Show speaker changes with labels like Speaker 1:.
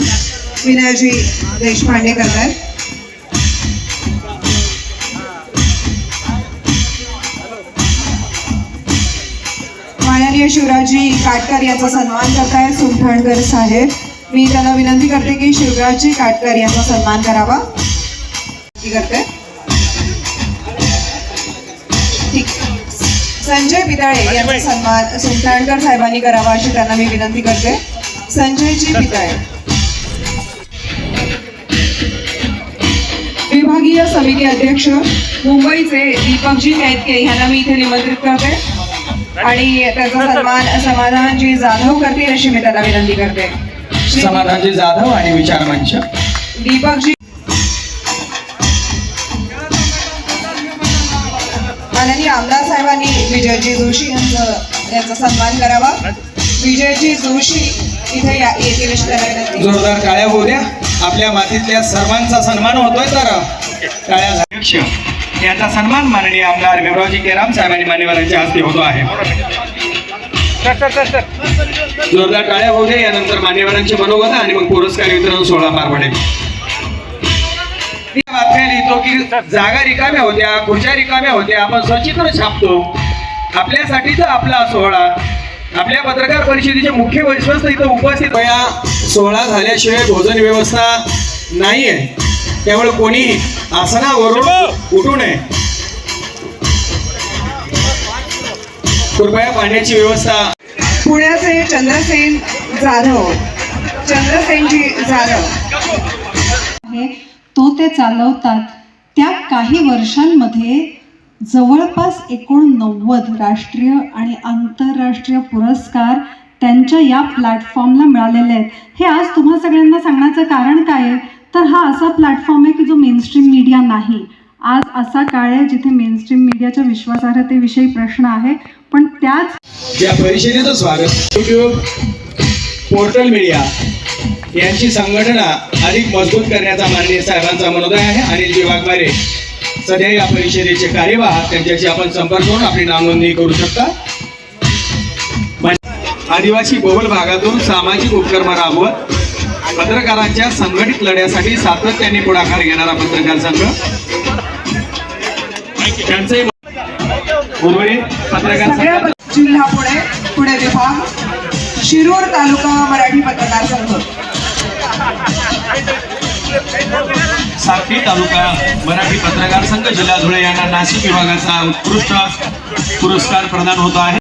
Speaker 1: सन्मान विनयजी देशपांडे करतात. माननीय शिवराजी काटकर यांचा सन्मान करतायत सुमठणकर साहेब. मी त्यांना विनंती करते की शिवराजी काटकर यांचा सन्मान करावा. करते ठीक. संजय बिदाळे यांचा सन्मान सुमठणकर साहेबांनी करावा अशी त्यांना मी विनंती करते. संजयजी बिदाळे. विभागीय समिती अध्यक्ष मुंबईचे दीपकजी कैतके यांना मी इथे निमंत्रित करते. आणि त्याचा सन्मान समाधानजी जाधव करतील अशी मी त्यांना विनंती करते.
Speaker 2: समाधानजी जाधव आणि विचार मंच.
Speaker 1: दीपकजी माननीय आमदार साहेबांनी विजयजी जोशी यांचं यांचा सन्मान करावा. विजयजी जोशी इथे येतील
Speaker 2: जोरदार टाळ्या होऊ द्या. आपल्या मातीतल्या सर्वांचा सन्मान होतोय तर. अध्यक्ष. याचा सन्मान माननीय आमदार विभरावजी केराम साहेबांनी मान्यवरांच्या हस्ते होतो आहे. जोरदार टाळ्या होऊ द्या यानंतर मान्यवरांची मनोगत आणि मग पुरस्कार वितरण सोहळा पार पडेल. बातम्या लिहितो की जागा रिकाम्या होत्या खुर्च्या रिकाम्या होत्या आपण सचित्र छापतो. आपल्यासाठी तर आपला सोहळा. आपल्या पत्रकार परिषदेचे मुख्य विश्वस्त इथं उपस्थित सोहळा झाल्याशिवाय भोजन व्यवस्था नाही आहे त्यामुळे कोणी आसनावरून उठू. नये. कृपया पाण्याची व्यवस्था.
Speaker 1: पुण्याचे चंद्रसेन जाधव. चंद्रसेनजी जाधव.
Speaker 3: तो ते चालवतात त्या काही वर्षांमध्ये जवळपास एकोणनव्वद राष्ट्रीय आणि आंतरराष्ट्रीय पुरस्कार त्यांच्या या प्लॅटफॉर्मला मिळालेले आहेत. हे आज तुम्हा सगळ्यांना सांगण्याचं कारण काय आहे? तर हा असा प्लॅटफॉर्म आहे की जो मेनस्ट्रीम मीडिया नाही. आज असा काळ आहे जिथे मेनस्ट्रीम मीडियाच्या विश्वासार्हतेविषयी प्रश्न आहे. पण त्याच
Speaker 2: या परिषदेचं स्वागत युट्यूब पोर्टल मीडिया यांची संघटना अधिक मजबूत करण्याचा माननीय साहेबांचा मनोदय आहे. अनिलजी वाघमारे सध्या या परिषदेचे कार्यवाह त्यांच्याशी आपण संपर्क करून आपली नावनोंदणी करू शकता. आदिवासी बहुल भागातून सामाजिक उपक्रम राबवत पत्रकारांच्या संघटित लढ्यासाठी सातत्याने पुढाकार घेणारा पत्रकार संघ. त्यांचे उर्वरित पत्रकार
Speaker 1: जिल्हा पुणे पुणे विभाग शिरूर तालुका मराठी पत्रकार संघ.
Speaker 2: साक्री तालुका मराठी पत्रकार संघ जिल्हा धुळे यांना नाशिक विभागाचा उत्कृष्ट पुरस्कार प्रदान होत आहे.